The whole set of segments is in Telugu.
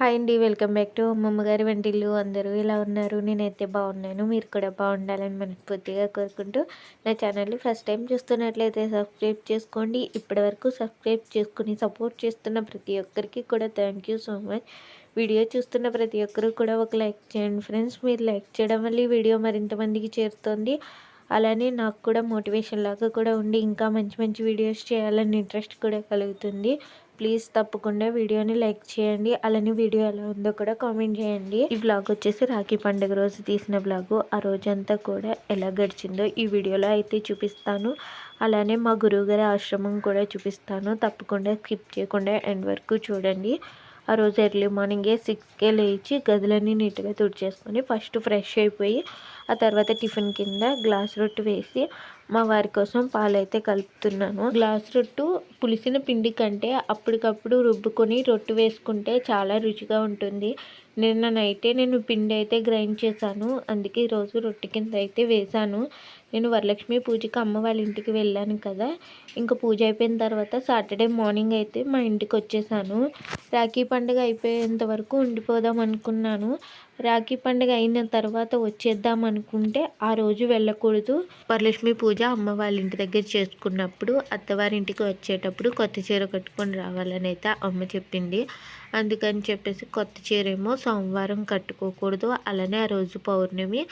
హాయ్ అండి వెల్కమ్ బ్యాక్ టు అమ్మమ్మగారి వంటిల్లు. అందరూ ఇలా ఉన్నారు? నేనైతే బాగున్నాను. మీరు కూడా బాగుండాలని మనస్ఫూర్తిగా కోరుకుంటూ నా ఛానల్ని ఫస్ట్ టైం చూస్తున్నట్లయితే సబ్స్క్రైబ్ చేసుకోండి. ఇప్పటివరకు సబ్స్క్రైబ్ చేసుకుని సపోర్ట్ చేస్తున్న ప్రతి ఒక్కరికి కూడా thank you so much video చూస్తున్న ప్రతి ఒక్కరు కూడా ఒక లైక్ చేయండి ఫ్రెండ్స్. మీరు లైక్ చేయడం వల్ల వీడియో మరింత మందికి చేరుతుంది. అలానే నాకు కూడా మోటివేషన్ లాగా కూడా ఉండి ఇంకా మంచి మంచి వీడియోస్ చేయాలని ఇంట్రెస్ట్ కూడా కలుగుతుంది. ప్లీజ్ తప్పకుండా వీడియోని లైక్ చేయండి. అలానే వీడియో ఎలా ఉందో కూడా కామెంట్ చేయండి. ఈ బ్లాగ్ వచ్చేసి రాఖీ పండుగ రోజు తీసిన బ్లాగు ఆ రోజంతా కూడా ఎలా గడిచిందో ఈ వీడియోలో అయితే చూపిస్తాను. అలానే మా గురువుగారి ఆశ్రమం కూడా చూపిస్తాను. తప్పకుండా స్కిప్ చేయకుండా ఎండ్ వరకు చూడండి. ఆ రోజు ఎర్లీ మార్నింగే సిక్స్కే లేచి గదులన్నీ నీట్గా తుడిచేసుకొని ఫస్ట్ ఫ్రెష్ అయిపోయి ఆ తర్వాత టిఫిన్ కింద గ్లాస్ రొట్టు వేసి మా వారి కోసం పాలైతే కలుపుతున్నాను. గ్లాస్ రొట్టు పులిసిన పిండి కంటే అప్పటికప్పుడు రుబ్బుకొని రొట్టు వేసుకుంటే చాలా రుచిగా ఉంటుంది. నిన్న నైటే నేను పిండి అయితే గ్రైండ్ చేశాను. అందుకే ఈరోజు రొట్టె కింద అయితే వేశాను. నేను వరలక్ష్మి పూజకి అమ్మ వాళ్ళ ఇంటికి వెళ్ళాను కదా. ఇంకా పూజ అయిపోయిన తర్వాత సాటర్డే మార్నింగ్ అయితే మా ఇంటికి వచ్చేసాను. రాఖీ పండుగ అయిపోయేంత వరకు ఉండిపోదాం అనుకున్నాను. రాఖీ పండుగ అయిన తర్వాత వచ్చేద్దాం అనుకుంటే ఆ రోజు వెళ్ళకూడదు. వరలక్ష్మి పూజ అమ్మ వాళ్ళ ఇంటి దగ్గర చేసుకున్నప్పుడు అత్తవారింటికి వచ్చేటప్పుడు కొత్త చీర కట్టుకొని రావాలని అయితే అమ్మ చెప్పింది. అందుకని చెప్పేసి కొత్త చీర ఏమో సోమవారం కట్టుకోకూడదు. అలానే ఆ రోజు పౌర్ణమి.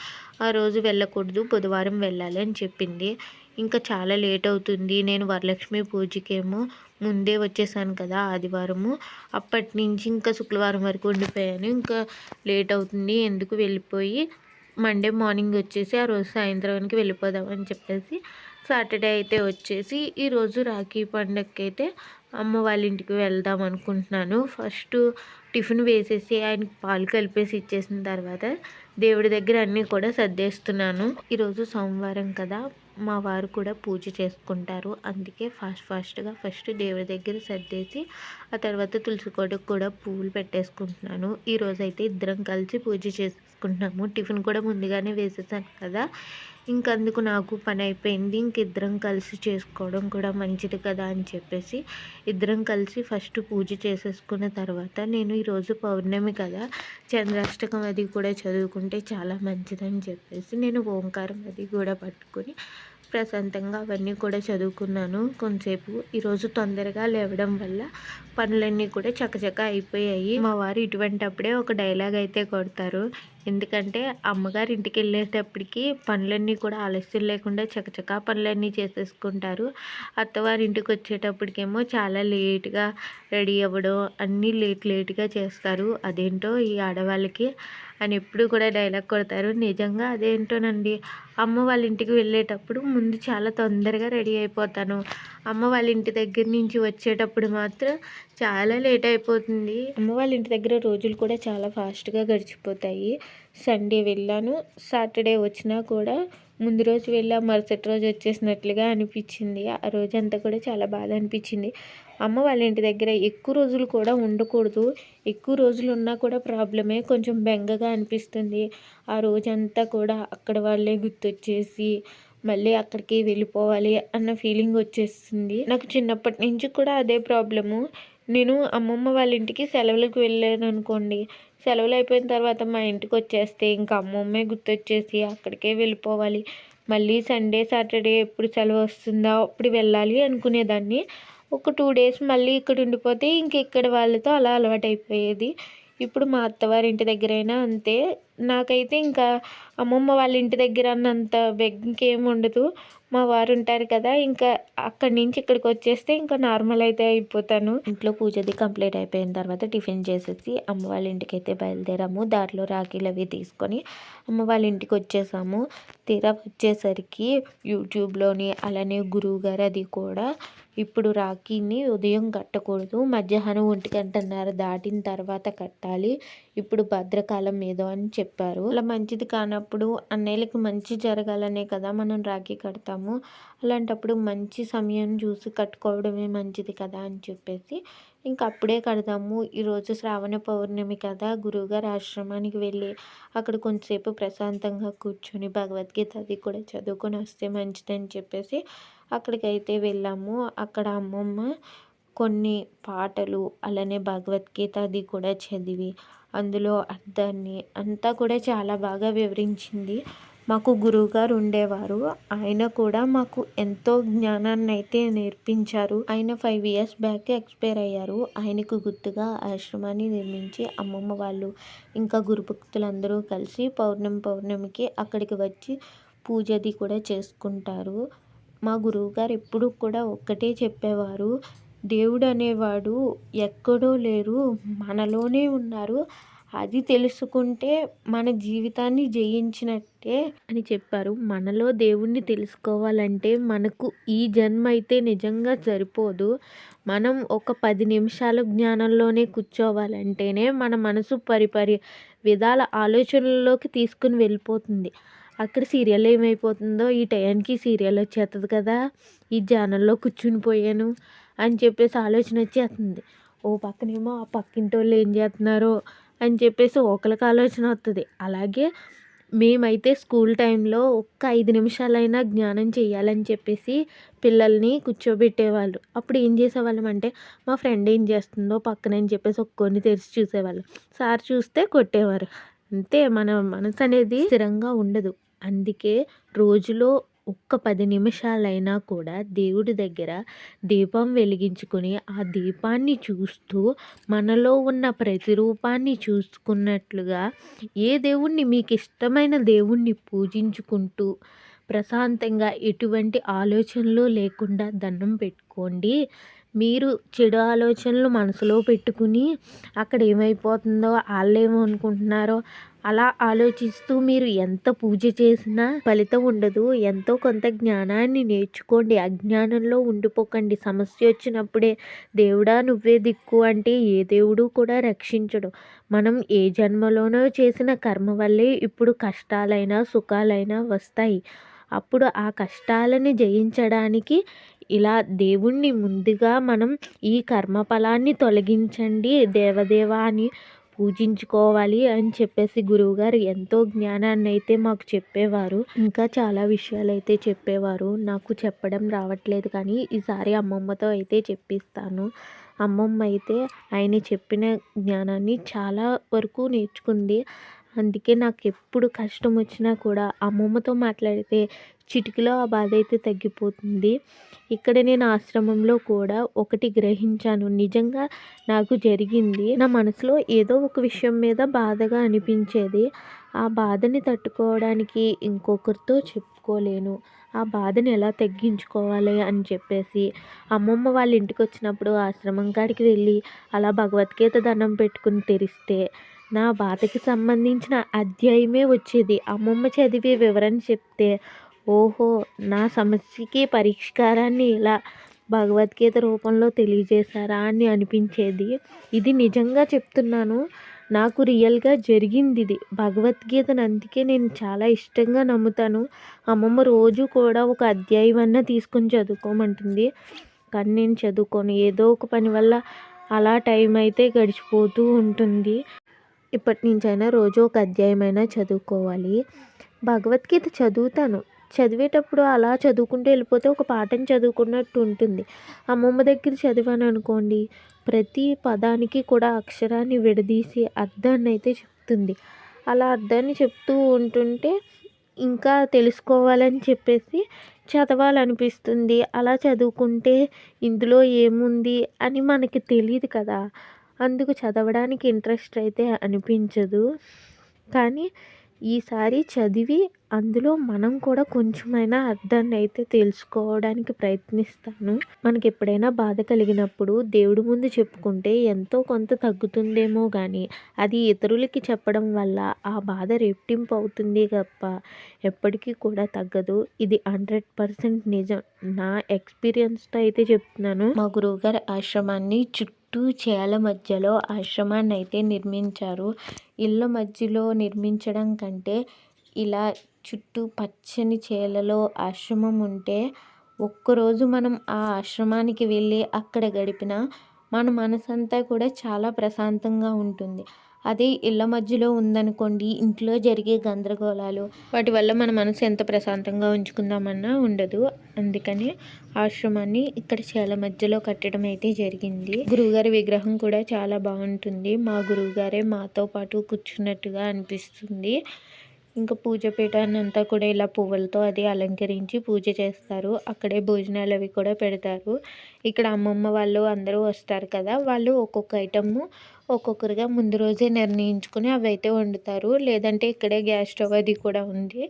ఆ రోజు వెళ్ళకూడదు. బుధవారం వెళ్ళాలి అని చెప్పింది. ఇంకా చాలా లేట్ అవుతుంది. నేను వరలక్ష్మి పూజకేమో ముందే వచ్చేసాను కదా ఆదివారము. అప్పటి నుంచి ఇంకా శుక్రవారం వరకు ఉండిపోయాను. ఇంకా లేట్ అవుతుంది ఎందుకు వెళ్ళిపోయి మండే మార్నింగ్ వచ్చేసి ఆ రోజు సాయంత్రానికి వెళ్ళిపోదామని చెప్పేసి సాటర్డే అయితే వచ్చేసి ఈరోజు రాఖీ పండగకి అయితే అమ్మ వాళ్ళ ఇంటికి వెళ్దాం అనుకుంటున్నాను. ఫస్ట్ టిఫిన్ వేసేసి ఆయనకి పాలు కలిపేసి ఇచ్చేసిన తర్వాత దేవుడి దగ్గర అన్నీ కూడా సర్దేస్తున్నాను. ఈరోజు సోమవారం కదా. మా వారు కూడా పూజ చేసుకుంటారు. అందుకే ఫాస్ట్ ఫాస్ట్గా ఫస్ట్ దేవుడి దగ్గర సర్దేసి ఆ తర్వాత తులసి కోటకు కూడా పువ్వులు పెట్టేసుకుంటున్నాను. ఈరోజు అయితే ఇద్దరం కలిసి పూజ చేసుకుంటున్నాము. టిఫిన్ కూడా ముందుగానే వేసేసాను కదా. ఇంకందుకు నాకు పని అయిపోయింది. ఇంక ఇద్దరం కలిసి చేసుకోవడం కూడా మంచిది కదా అని చెప్పేసి ఇద్దరం కలిసి ఫస్ట్ పూజ చేసేసుకున్న తర్వాత నేను ఈరోజు పౌర్ణమి కదా చంద్రాష్టకం అది కూడా చదువుకుంటే చాలా మంచిదని చెప్పేసి నేను ఓంకారం అది కూడా పట్టుకొని ప్రశాంతంగా అవన్నీ కూడా చదువుకున్నాను కొంతసేపు. ఈరోజు తొందరగా లేవడం వల్ల పనులన్నీ కూడా చకచక అయిపోయాయి. మా వారు ఇటువంటి అప్పుడే ఒక డైలాగ్ అయితే కొడతారు. ఎందుకంటే అమ్మగారి ఇంటికి వెళ్ళేటప్పటికి పనులన్నీ కూడా ఆలస్యం లేకుండా చకచకా పనులన్నీ చేసేసుకుంటారు. అత్తవారి ఇంటికి వచ్చేటప్పటికేమో చాలా లేట్గా రెడీ అవ్వడం అన్నీ లేట్ లేట్గా చేస్తారు. అదేంటో ఈ ఆడవాళ్ళకి అని ఎప్పుడు కూడా డైలాగ్ కొడతారు. నిజంగా అదేంటోనండి అమ్మ వాళ్ళ ఇంటికి వెళ్ళేటప్పుడు ముందు చాలా తొందరగా రెడీ అయిపోతాను. అమ్మ వాళ్ళ ఇంటి దగ్గర నుంచి వచ్చేటప్పుడు మాత్రం చాలా లేట్ అయిపోతుంది. అమ్మ వాళ్ళ ఇంటి దగ్గర రోజులు కూడా చాలా ఫాస్ట్గా గడిచిపోతాయి. సండే వెళ్ళాను సాటర్డే వచ్చినా కూడా ముందు రోజు వెళ్ళా మరుసటి రోజు వచ్చేసినట్లుగా అనిపించింది. ఆ రోజు అంతా కూడా చాలా బాధ అనిపించింది. అమ్మ వాళ్ళ ఇంటి దగ్గర ఎక్కువ రోజులు కూడా ఉండకూడదు. ఎక్కువ రోజులు ఉన్నా కూడా ప్రాబ్లమే కొంచెం బెంగగా అనిపిస్తుంది. ఆ రోజంతా కూడా అక్కడ వాళ్ళే గుర్తొచ్చేసి మళ్ళీ అక్కడికి వెళ్ళిపోవాలి అన్న ఫీలింగ్ వచ్చేస్తుంది. నాకు చిన్నప్పటి నుంచి కూడా అదే ప్రాబ్లము. నేను అమ్మమ్మ వాళ్ళ ఇంటికి సెలవులకు వెళ్ళాను అనుకోండి. సెలవులు అయిపోయిన తర్వాత మా ఇంటికి వచ్చేస్తే ఇంకా అమ్మమ్మే గుర్తొచ్చేసి అక్కడికే వెళ్ళిపోవాలి. మళ్ళీ సండే సాటర్డే ఎప్పుడు సెలవు వస్తుందో అప్పుడు వెళ్ళాలి అనుకునేదాన్ని. ఒక టూ డేస్ మళ్ళీ ఇక్కడ ఉండిపోతే ఇంక ఇక్కడ వాళ్ళతో అలా అలవాటైపోయేది. ఇప్పుడు మా అత్తవారి ఇంటి దగ్గరైనా అంతే. నాకైతే ఇంకా అమ్మమ్మ వాళ్ళ ఇంటి దగ్గర అన్నంత ఇంకేం ఉండదు. మా వారు ఉంటారు కదా ఇంకా అక్కడి నుంచి ఇక్కడికి వచ్చేస్తే ఇంకా నార్మల్ అయితే అయిపోతాను. ఇంట్లో పూజది కంప్లీట్ అయిపోయిన తర్వాత టిఫిన్ చేసేసి అమ్మ వాళ్ళ ఇంటికి అయితే బయలుదేరాము. దారిలో రాఖీలు అవి తీసుకొని అమ్మ వాళ్ళ ఇంటికి వచ్చేసాము. తీరా వచ్చేసరికి యూట్యూబ్లోని అలానే గురువు గారు అది కూడా ఇప్పుడు రాఖీని ఉదయం కట్టకూడదు మధ్యాహ్నం ఒంటి గంటన్నర దాటిన తర్వాత కట్టాలి. ఇప్పుడు భద్రకాలం ఏదో అని చెప్పారు. అలా మంచిది కానప్పుడు అన్నయ్యలకు మంచి జరగాలనే కదా మనం రాఖీ కడతాము. అలాంటప్పుడు మంచి సమయం చూసి కట్టుకోవడమే మంచిది కదా అని చెప్పేసి ఇంక అప్పుడే కడదాము. ఈరోజు శ్రావణ పౌర్ణమి కదా గురువుగారు ఆశ్రమానికి వెళ్ళి అక్కడ కొంచెంసేపు ప్రశాంతంగా కూర్చొని భగవద్గీత అది కూడా చదువుకొని వస్తే మంచిదని చెప్పేసి అక్కడికైతే వెళ్ళాము. అక్కడ అమ్మమ్మ కొన్ని పాటలు అలానే భగవద్గీత అది కూడా చదివి అందులో అర్థాన్ని అంతా కూడా చాలా బాగా వివరించింది. మాకు గురువుగారు ఉండేవారు. ఆయన కూడా మాకు ఎంతో జ్ఞానాన్ని అయితే నేర్పించారు. ఆయన ఫైవ్ ఇయర్స్ బ్యాక్ ఎక్స్పైర్ అయ్యారు. ఆయనకు గుర్తుగా ఆశ్రమాన్ని నిర్మించి అమ్మమ్మ వాళ్ళు ఇంకా గురుభక్తులందరూ కలిసి పౌర్ణమి పౌర్ణమికి అక్కడికి వచ్చి పూజది కూడా చేసుకుంటారు. మా గురువుగారు ఎప్పుడు కూడా ఒక్కటే చెప్పేవారు. దేవుడు అనేవాడు ఎక్కడో లేరు మనలోనే ఉన్నారు. అది తెలుసుకుంటే మన జీవితాన్ని జయించినట్టే అని చెప్పారు. మనలో దేవుణ్ణి తెలుసుకోవాలంటే మనకు ఈ జన్మ అయితే నిజంగా సరిపోదు. మనం ఒక పది నిమిషాల జ్ఞానంలోనే కూర్చోవాలంటేనే మన మనసు పరిపరి విధాల ఆలోచనల్లోకి తీసుకుని వెళ్ళిపోతుంది. అక్కడ సీరియల్ ఏమైపోతుందో ఈ టయానికి సీరియల్ వచ్చేస్తుంది కదా ఈ ఛానల్లో కూర్చుని పోయాను అని చెప్పేసి ఆలోచన వచ్చేస్తుంది. ఓ పక్కనేమో ఆ పక్కింటి వాళ్ళు ఏం చేస్తున్నారో అని చెప్పేసి ఒకరికి ఆలోచన వస్తుంది అలాగే మేమైతే స్కూల్ టైంలో ఒక్క ఐదు నిమిషాలైనా జ్ఞానం చేయాలని చెప్పేసి పిల్లల్ని కూర్చోబెట్టేవాళ్ళు. అప్పుడు ఏం చేసేవాళ్ళం అంటే మా ఫ్రెండ్ ఏం చేస్తుందో పక్కన అని చెప్పేసి ఒక్కొని తెరిచి చూసేవాళ్ళం. సార్ చూస్తే కొట్టేవారు. అంతే మన మనసు అనేది స్థిరంగా ఉండదు. అందుకే రోజులో ఒక్క పది నిమిషాలైనా కూడా దేవుడి దగ్గర దీపం వెలిగించుకొని ఆ దీపాన్ని చూస్తూ మనలో ఉన్న ప్రతిరూపాన్ని చూసుకున్నట్లుగా ఏ దేవుణ్ణి మీకు ఇష్టమైన దేవుణ్ణి పూజించుకుంటూ ప్రశాంతంగా ఎటువంటి ఆలోచనలు లేకుండా దండం పెట్టుకోండి. మీరు చెడు ఆలోచనలు మనసులో పెట్టుకుని అక్కడ ఏమైపోతుందో వాళ్ళు ఏమనుకుంటున్నారో అలా ఆలోచిస్తూ మీరు ఎంత పూజ చేసినా ఫలితం ఉండదు. ఎంతో కొంత జ్ఞానాన్ని నేర్చుకోండి. అజ్ఞానంలో ఉండిపోకండి. సమస్య వచ్చినప్పుడే దేవుడా నువ్వే దిక్కు అంటే ఏ దేవుడు కూడా రక్షించడు. మనం ఏ జన్మలోనో చేసిన కర్మ వల్లే ఇప్పుడు కష్టాలైనా సుఖాలైనా వస్తాయి. అప్పుడు ఆ కష్టాలని జయించడానికి ఇలా దేవుణ్ణి ముందుగా మనం ఈ కర్మఫలాన్ని తొలగించండి. దేవదేవా అని పూజించుకోవాలి అని చెప్పేసి గురువుగారు ఎంతో జ్ఞానాన్ని అయితే మాకు చెప్పేవారు. ఇంకా చాలా విషయాలు అయితే చెప్పేవారు. నాకు చెప్పడం రావట్లేదు కానీ ఈసారి అమ్మమ్మతో అయితే చెప్పిస్తాను. అమ్మమ్మ అయితే ఆయన చెప్పిన జ్ఞానాన్ని చాలా వరకు నేర్చుకుంది. అందుకే నాకు ఎప్పుడు కష్టం వచ్చినా కూడా అమ్మమ్మతో మాట్లాడితే చిటికలో ఆ బాధ అయితే తగ్గిపోతుంది. ఇక్కడ నేను ఆశ్రమంలో కూడా ఒకటి గ్రహించాను. నిజంగా నాకు జరిగింది. నా మనసులో ఏదో ఒక విషయం మీద బాధగా అనిపించేది. ఆ బాధని తట్టుకోవడానికి ఇంకొకరితో చెప్పుకోలేను. ఆ బాధని ఎలా తగ్గించుకోవాలి అని చెప్పేసి అమ్మమ్మ వాళ్ళ ఇంటికి వచ్చినప్పుడు ఆశ్రమం కాడికి వెళ్ళి అలా భగవద్గీత దండం పెట్టుకుని తెరిస్తే నా బాధకి సంబంధించిన అధ్యాయమే వచ్చేది. అమ్మమ్మ చదివే వివరణ చెప్తే ఓహో నా సమస్యకి పరిష్కారాన్ని ఇలా భగవద్గీత రూపంలో తెలియజేశారా అని అనిపించేది. ఇది నిజంగా చెప్తున్నాను. నాకు రియల్గా జరిగింది ఇది భగవద్గీతను అందుకే నేను చాలా ఇష్టంగా నమ్ముతాను. అమ్మమ్మ రోజు కూడా ఒక అధ్యాయం అన్న తీసుకొని చదువుకోమంటుంది. కానీ నేను చదువుకోను. ఏదో ఒక పని వల్ల అలా టైం అయితే గడిచిపోతూ ఉంటుంది. ఇప్పటి నుంచైనా రోజు ఒక అధ్యాయమైనా చదువుకోవాలి. భగవద్గీత చదువుతాను. చదివేటప్పుడు అలా చదువుకుంటూ వెళ్ళిపోతే ఒక పాఠం చదువుకున్నట్టు ఉంటుంది. అమ్మమ్మ దగ్గర చదివాను అనుకోండి ప్రతి పదానికి కూడా అక్షరాన్ని విడదీసి అర్థాన్ని అయితే చెప్తుంది. అలా అర్థాన్ని చెప్తూ ఉంటుంటే ఇంకా తెలుసుకోవాలని చెప్పేసి చదవాలనిపిస్తుంది. అలా చదువుకుంటే ఇందులో ఏముంది అని మనకి తెలియదు కదా. అందుకు చదవడానికి ఇంట్రెస్ట్ అయితే అనిపించదు. కానీ ఈసారి చదివి అందులో మనం కూడా కొంచెమైనా అర్థాన్ని అయితే తెలుసుకోవడానికి ప్రయత్నిస్తాను. మనకి ఎప్పుడైనా బాధ కలిగినప్పుడు దేవుడి ముందు చెప్పుకుంటే ఎంతో కొంత తగ్గుతుందేమో కానీ అది ఇతరులకి చెప్పడం వల్ల ఆ బాధ రెట్టింపు అవుతుంది తప్ప ఎప్పటికీ కూడా తగ్గదు. ఇది హండ్రెడ్ పర్సెంట్ నిజం. నా ఎక్స్పీరియన్స్తో అయితే చెప్తున్నాను. మా గురువుగారి ఆశ్రమాన్ని చుట్టూ చుట్టూ చేల మధ్యలో ఆశ్రమాన్ని అయితే నిర్మించారు. ఇళ్ళ మధ్యలో నిర్మించడం కంటే ఇలా చుట్టూ పచ్చని చేలలో ఆశ్రమం ఉంటే ఒక్కరోజు మనం ఆ ఆశ్రమానికి వెళ్ళి అక్కడ గడిపిన మన మనసంతా కూడా చాలా ప్రశాంతంగా ఉంటుంది. అదే ఇళ్ళ మధ్యలో ఉందనుకోండి ఇంట్లో జరిగే గందరగోళాలు వాటి వల్ల మన మనసు ఎంత ప్రశాంతంగా ఉంచుకుందామన్నా ఉండదు. అందుకని ఆశ్రమాన్ని ఇక్కడ చాలా మధ్యలో కట్టడం అయితే జరిగింది. గురువుగారి విగ్రహం కూడా చాలా బాగుంటుంది. మా గురువుగారే మాతో పాటు కూర్చున్నట్టుగా అనిపిస్తుంది. ఇంకా పూజ పీఠాన్నంతా కూడా ఇలా పువ్వులతో అది అలంకరించి పూజ చేస్తారు. అక్కడే భోజనాలు అవి కూడా పెడతారు. ఇక్కడ అమ్మమ్మ వాళ్ళు అందరూ వస్తారు కదా వాళ్ళు ఒక్కొక్క ఐటమ్ ఒక్కొక్కరుగా ముందు రోజే నిర్ణయించుకుని అవి అయితే వండుతారు. లేదంటే ఇక్కడే గ్యాస్ స్టవ్ అది కూడా ఉంది.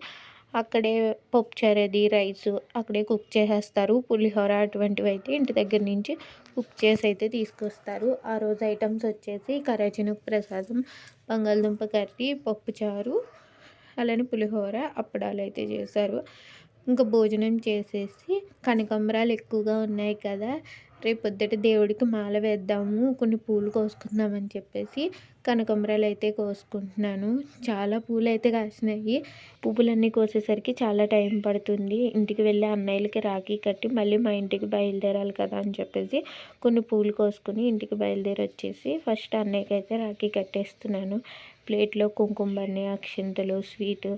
అక్కడే పప్పుచారు అది రైస్ అక్కడే కుక్ చేసేస్తారు. పులిహోర అటువంటివి అయితే ఇంటి దగ్గర నుంచి కుక్ చేసి అయితే తీసుకొస్తారు. ఆ రోజు ఐటమ్స్ వచ్చేసి కరాచినకు ప్రసాదం బంగాళదుంప కర్రీ పప్పుచారు అలానే పులిహోర అప్పడాలు అయితే చేశారు. ఇంకా భోజనం చేసేసి కనకాంబరాలు ఎక్కువగా ఉన్నాయి కదా రేపు పొద్దుట దేవుడికి మాల వేద్దాము కొన్ని పూలు కోసుకుందామని చెప్పేసి కనకాంబరాలు అయితే కోసుకుంటున్నాను. చాలా పూలు అయితే కాసినాయి. పువ్వులన్నీ కోసేసరికి చాలా టైం పడుతుంది. ఇంటికి వెళ్ళి అన్నయ్యలకి రాఖీ కట్టి మళ్ళీ మా ఇంటికి బయలుదేరాలి కదా అని చెప్పేసి కొన్ని పూలు కోసుకుని ఇంటికి బయలుదేరి వచ్చేసి ఫస్ట్ అన్నయ్యకి అయితే రాఖీ కట్టేస్తున్నాను. ప్లేట్లో కుంకుమ అక్షింతలు స్వీట్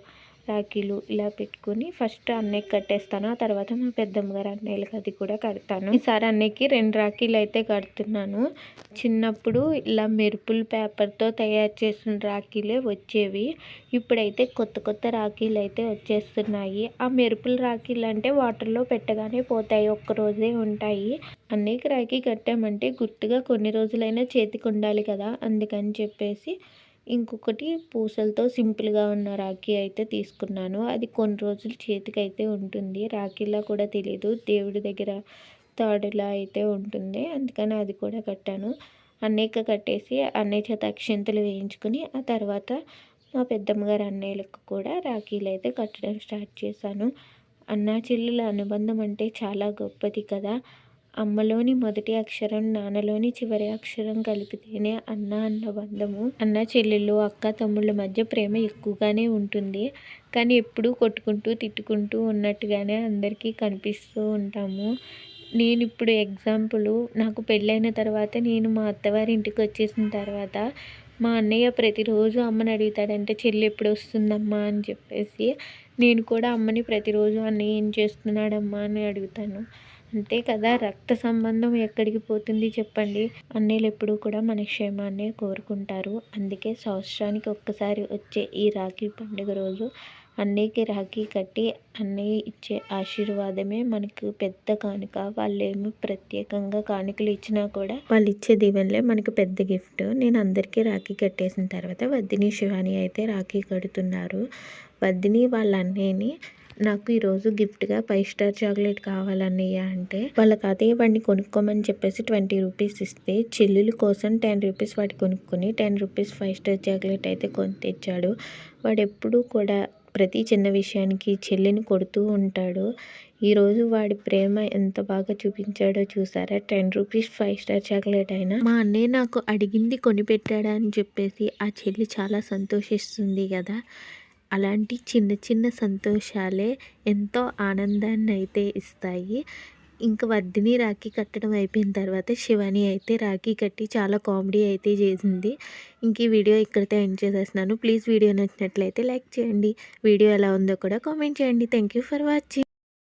రాఖీలు ఇలా పెట్టుకుని ఫస్ట్ అన్నయ్యకి కట్టేస్తాను. ఆ తర్వాత మా పెద్దమ్మ గారు అన్నయ్యలకి అది కూడా కడతాను. ఈసారి అన్నయ్యకి రెండు రాఖీలు అయితే కడుతున్నాను. చిన్నప్పుడు ఇలా మెరుపుల పేపర్తో తయారు చేసిన రాఖీలే వచ్చేవి. ఇప్పుడైతే కొత్త కొత్త రాఖీలు అయితే వచ్చేస్తున్నాయి. ఆ మెరుపుల రాఖీలు అంటే వాటర్లో పెట్టగానే పోతాయి ఒక్కరోజే ఉంటాయి. అన్నయ్యకి రాఖీ కట్టామంటే గుర్తుగా కొన్ని రోజులైనా చేతికి ఉండాలి కదా అందుకని చెప్పేసి ఇంకొకటి పూసలతో సింపుల్గా ఉన్న రాఖీ అయితే తీసుకున్నాను. అది కొన్ని రోజులు చేతికి అయితే ఉంటుంది. రాఖీలా కూడా తెలియదు దేవుడి దగ్గర తాడులా అయితే ఉంటుంది. అందుకని అది కూడా కట్టాను. అన్నయ్యకి కట్టేసి అన్నయ్య చేత అక్షింతలు వేయించుకుని ఆ తర్వాత మా పెద్దమ్మ గారు అన్నయ్యలకు కూడా రాఖీలు అయితే కట్టడం స్టార్ట్ చేశాను. అన్నా చెల్లెల అనుబంధం అంటే చాలా గొప్పది కదా. అమ్మలోని మొదటి అక్షరం నాన్నలోని చివరి అక్షరం కలిపితేనే అన్న అన్న బంధము. అన్న చెల్లెళ్ళు అక్క తమ్ముళ్ళ మధ్య ప్రేమ ఎక్కువగానే ఉంటుంది. కానీ ఎప్పుడూ కొట్టుకుంటూ తిట్టుకుంటూ ఉన్నట్టుగానే అందరికీ కనిపిస్తూ ఉంటాము. నేను ఇప్పుడు ఎగ్జాంపుల్ నాకు పెళ్ళైన తర్వాత నేను మా అత్తవారి ఇంటికి వచ్చేసిన తర్వాత మా అన్నయ్య ప్రతిరోజు అమ్మని అడుగుతాడంటే చెల్లి ఎప్పుడు వస్తుందమ్మా? అని చెప్పేసి నేను కూడా అమ్మని ప్రతిరోజు అన్నయ్య ఏం చేస్తున్నాడమ్మా అని అడుగుతాను. అంతే కదా రక్త సంబంధం ఎక్కడికి పోతుంది చెప్పండి. అన్నీలు ఎప్పుడూ కూడా మన క్షేమాన్నే కోరుకుంటారు. అందుకే సంవత్సరానికి ఒక్కసారి వచ్చే ఈ రాఖీ పండుగ రోజు అన్నయ్యకి రాఖీ కట్టి అన్నయ్య ఇచ్చే ఆశీర్వాదమే మనకు పెద్ద కానుక. వాళ్ళు ప్రత్యేకంగా కానుకలు ఇచ్చినా కూడా వాళ్ళు ఇచ్చే దీవెనలే మనకు పెద్ద గిఫ్ట్. నేను అందరికీ రాఖీ కట్టేసిన తర్వాత వద్దిని శివాని అయితే రాఖీ కడుతున్నారు. వద్దిని వాళ్ళ అన్నయ్యని నాకు ఈరోజు గిఫ్ట్గా ఫైవ్ స్టార్ చాక్లెట్ కావాలన్నయ్య అంటే వాళ్ళకి అదే వాడిని కొనుక్కోమని చెప్పేసి ట్వంటీ రూపీస్ ఇస్తే చెల్లెల కోసం టెన్ రూపీస్ వాటి కొనుక్కొని ten rupees five star chocolate అయితే కొని తెచ్చాడు. వాడు ఎప్పుడూ కూడా ప్రతి చిన్న విషయానికి చెల్లిని కొడుతూ ఉంటాడు. ఈరోజు వాడి ప్రేమ ఎంత బాగా చూపించాడో చూసారా? Ten rupees five star chocolate అయినా. మా అన్నయ్య నాకు అడిగింది కొనిపెట్టాడా అని చెప్పేసి ఆ చెల్లి చాలా సంతోషిస్తుంది కదా. అలాంటి చిన్న చిన్న సంతోషాలే ఎంతో ఆనందాన్ని అయితే ఇస్తాయి. ఇంకా వర్ధిని రాఖీ కట్టడం అయిపోయిన తర్వాత శివాని అయితే రాఖీ కట్టి చాలా కామెడీ అయితే చేసింది. ఇంక ఈ వీడియో ఇక్కడితో ఎండ్ చేసేస్తున్నాను. ప్లీజ్ వీడియో నచ్చినట్లయితే లైక్ చేయండి. వీడియో ఎలా ఉందో కూడా కామెంట్ చేయండి. Thank you for watching.